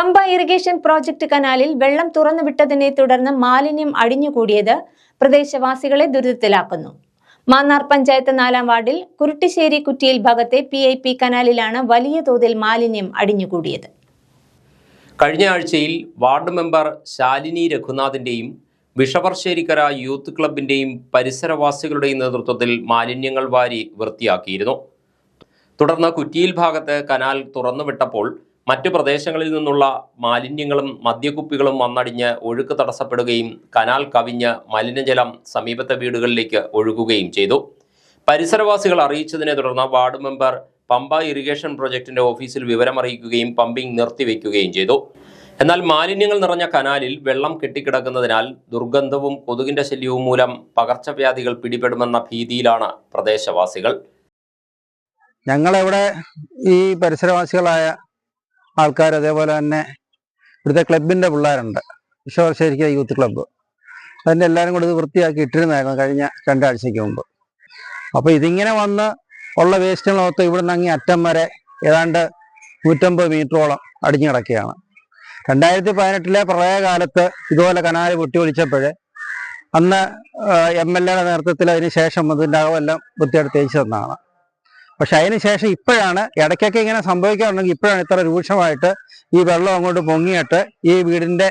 Pamba irrigation project കനാലിൽ വെള്ളം തുറന്നുവിട്ടതിനെ തുടർന്ന് മാലിന്യം അടിഞ്ഞുകൂടിയത് പ്രദേശവാസികളെ ദുരിതത്തിലാക്കുന്നു. മാന്നാർ പഞ്ചായത്ത് നാലാം വാർഡിൽ കുരുട്ടിശ്ശേരി കുറ്റിയിൽ ഭാഗത്തെ പി ഐ പി കനാലിലാണ് വലിയ തോതിൽ മാലിന്യം അടിഞ്ഞുകൂടിയത്. കഴിഞ്ഞ ആഴ്ചയിൽ വാർഡ് മെമ്പർ ശാലിനി രഘുനാഥിന്റെയും വിഷവർശേരിക്കര യൂത്ത് ക്ലബിന്റെയും പരിസരവാസികളുടെയും നേതൃത്വത്തിൽ മാലിന്യങ്ങൾ വാരി വൃത്തിയാക്കിയിരുന്നു. തുടർന്ന് കുറ്റിയിൽ ഭാഗത്ത് കനാൽ തുറന്നുവിട്ടപ്പോൾ മറ്റു പ്രദേശങ്ങളിൽ നിന്നുള്ള മാലിന്യങ്ങളും മദ്യക്കുപ്പികളും വന്നടിഞ്ഞ് ഒഴുക്ക് തടസ്സപ്പെടുകയും കനാൽ കവിഞ്ഞ് മലിനജലം സമീപത്തെ വീടുകളിലേക്ക് ഒഴുകുകയും ചെയ്തു. പരിസരവാസികൾ അറിയിച്ചതിനെ തുടർന്ന് വാർഡ് മെമ്പർ പമ്പ ഇറിഗേഷൻ പ്രൊജക്ടിന്റെ ഓഫീസിൽ വിവരമറിയിക്കുകയും പമ്പിംഗ് നിർത്തിവെക്കുകയും ചെയ്തു. എന്നാൽ മാലിന്യങ്ങൾ നിറഞ്ഞ കനാലിൽ വെള്ളം കെട്ടിക്കിടക്കുന്നതിനാൽ ദുർഗന്ധവും കൊതുകിന്റെ ശല്യവും മൂലം പകർച്ചവ്യാധികൾ പിടിപെടുമെന്ന ഭീതിയിലാണ് പ്രദേശവാസികൾ. ഞങ്ങളിവിടെ ഈ പരിസരവാസികളായ ആൾക്കാർ അതേപോലെ തന്നെ ഇവിടുത്തെ ക്ലബിന്റെ പിള്ളേരുണ്ട്. വിശ്വവർശേരിക്ക യൂത്ത് ക്ലബ്ബ് അതിന്റെ എല്ലാവരും കൂടി ഇത് വൃത്തിയാക്കി ഇട്ടിരുന്നായിരുന്നു കഴിഞ്ഞ രണ്ടാഴ്ചയ്ക്ക് മുമ്പ്. അപ്പോൾ ഇതിങ്ങനെ വന്ന് ഉള്ള വേസ്റ്റുകളൊക്കെ ഇവിടെ നിന്ന് അങ്ങേ അറ്റം വരെ ഏതാണ്ട് നൂറ്റമ്പത് മീറ്ററോളം അടിഞ്ഞു കിടക്കുകയാണ്. രണ്ടായിരത്തി പതിനെട്ടിലെ പ്രളയകാലത്ത് ഇതുപോലെ കനാൽ പൊട്ടി ഒളിച്ചപ്പോൾ അന്ന് എം എൽ എയുടെ നേതൃത്വത്തിൽ അതിന് ശേഷം അതിന്റെ അകമെല്ലാം വൃത്തിയായിട്ട് തേച്ച് തന്നതാണ് പക്ഷെ അതിന് ശേഷം ഇപ്പോഴാണ് ഇടയ്ക്കൊക്കെ ഇങ്ങനെ സംഭവിക്കാറുണ്ടെങ്കിൽ ഇപ്പോഴാണ് ഇത്ര രൂക്ഷമായിട്ട് ഈ വെള്ളം അങ്ങോട്ട് പൊങ്ങിയിട്ട് ഈ വീടിന്റെ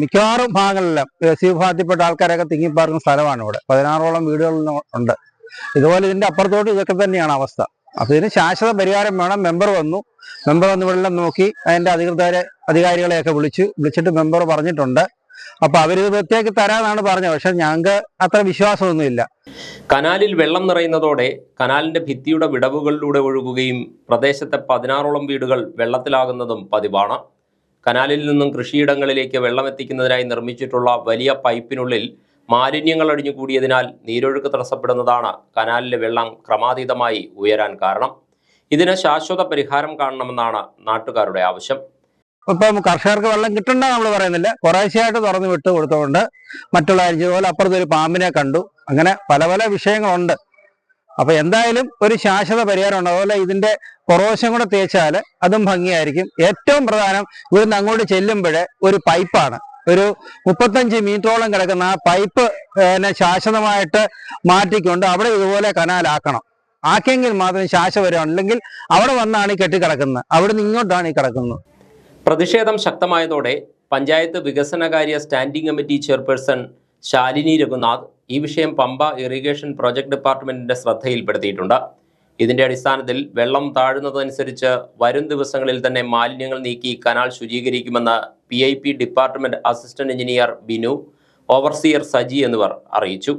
മിക്കവാറും ഭാഗങ്ങളിലും സി വിഭാഗത്തിൽപ്പെട്ട ആൾക്കാരൊക്കെ തിങ്ങിപ്പാർക്കുന്ന സ്ഥലമാണ് ഇവിടെ പതിനാറോളം വീടുകളിൽ ഉണ്ട്. ഇതുപോലെ ഇതിന്റെ അപ്പുറത്തോട്ട് ഇതൊക്കെ തന്നെയാണ് അവസ്ഥ. അപ്പൊ ഇതിന് ശാശ്വത പരിഹാരം വേണം. മെമ്പർ വന്നു. മെമ്പർ വന്ന് ഇവിടെ നോക്കി. അതിന്റെ അധികൃതരെ അധികാരികളെയൊക്കെ വിളിച്ചു. വിളിച്ചിട്ട് മെമ്പർ പറഞ്ഞിട്ടുണ്ട്. അപ്പൊ അവരിത് വൃത്തിയാക്കി തരാന്നാണ് പറഞ്ഞത്. പക്ഷെ ഞങ്ങൾക്ക് അത്ര വിശ്വാസമൊന്നുമില്ല. കനാലിൽ വെള്ളം നിറയുന്നതോടെ കനാലിന്റെ ഭിത്തിയുടെ വിടവുകളിലൂടെ ഒഴുകുകയും പ്രദേശത്തെ പതിനാറോളം വീടുകൾ വെള്ളത്തിലാകുന്നതും പതിവാണ്. കനാലിൽ നിന്നും കൃഷിയിടങ്ങളിലേക്ക് വെള്ളം എത്തിക്കുന്നതിനായി നിർമ്മിച്ചിട്ടുള്ള വലിയ പൈപ്പിനുള്ളിൽ മാലിന്യങ്ങൾ അടിഞ്ഞുകൂടിയതിനാൽ നീരൊഴുക്ക് തടസ്സപ്പെടുന്നതാണ് കനാലിലെ വെള്ളം ക്രമാതീതമായി ഉയരാൻ കാരണം. ഇതിന് ശാശ്വത പരിഹാരം കാണണമെന്നാണ് നാട്ടുകാരുടെ ആവശ്യം. ഇപ്പം കർഷകർക്ക് വെള്ളം കിട്ടണ്ട നമ്മൾ പറയുന്നില്ല. കുറേശ്ശെയായിട്ട് തുറന്നു വിട്ട് കൊടുത്തുകൊണ്ട് മറ്റുള്ള പോലെ അപ്പുറത്ത് ഒരു പാമ്പിനെ കണ്ടു. അങ്ങനെ പല പല വിഷയങ്ങളുണ്ട്. അപ്പൊ എന്തായാലും ഒരു ശാശ്വത പരിഹാരം ഉണ്ട്. അതുപോലെ ഇതിന്റെ കുറവശം കൂടെ തേച്ചാൽ അതും ഭംഗിയായിരിക്കും. ഏറ്റവും പ്രധാനം ഇവിടുന്ന് അങ്ങോട്ട് ചെല്ലുമ്പോഴേ ഒരു പൈപ്പാണ്. ഒരു മുപ്പത്തഞ്ച് മീറ്ററോളം കിടക്കുന്ന ആ പൈപ്പ് ശാശ്വതമായിട്ട് മാറ്റിക്കൊണ്ട് അവിടെ ഇതുപോലെ കനാലാക്കണം. ആക്കിയെങ്കിൽ മാത്രം ശാശ്വത അല്ലെങ്കിൽ അവിടെ വന്നാണ് ഈ കെട്ടിക്കിടക്കുന്നത്. അവിടെ നിന്ന് ഇങ്ങോട്ടാണ് ഈ കിടക്കുന്നത്. പ്രതിഷേധം ശക്തമായതോടെ പഞ്ചായത്ത് വികസനകാര്യ standing committee chairperson Shalini Raghunath ഈ വിഷയം പമ്പ ഇറിഗേഷൻ പ്രോജക്ട് ഡിപ്പാർട്ട്മെന്റിന്റെ ശ്രദ്ധയിൽപ്പെടുത്തിയിട്ടുണ്ട്. ഇതിന്റെ അടിസ്ഥാനത്തിൽ വെള്ളം താഴുന്നതനുസരിച്ച് വരും ദിവസങ്ങളിൽ തന്നെ മാലിന്യങ്ങൾ നീക്കി canal ശുചീകരിക്കുമെന്ന് P department assistant engineer Binu overseer Saji എന്നിവർ അറിയിച്ചു.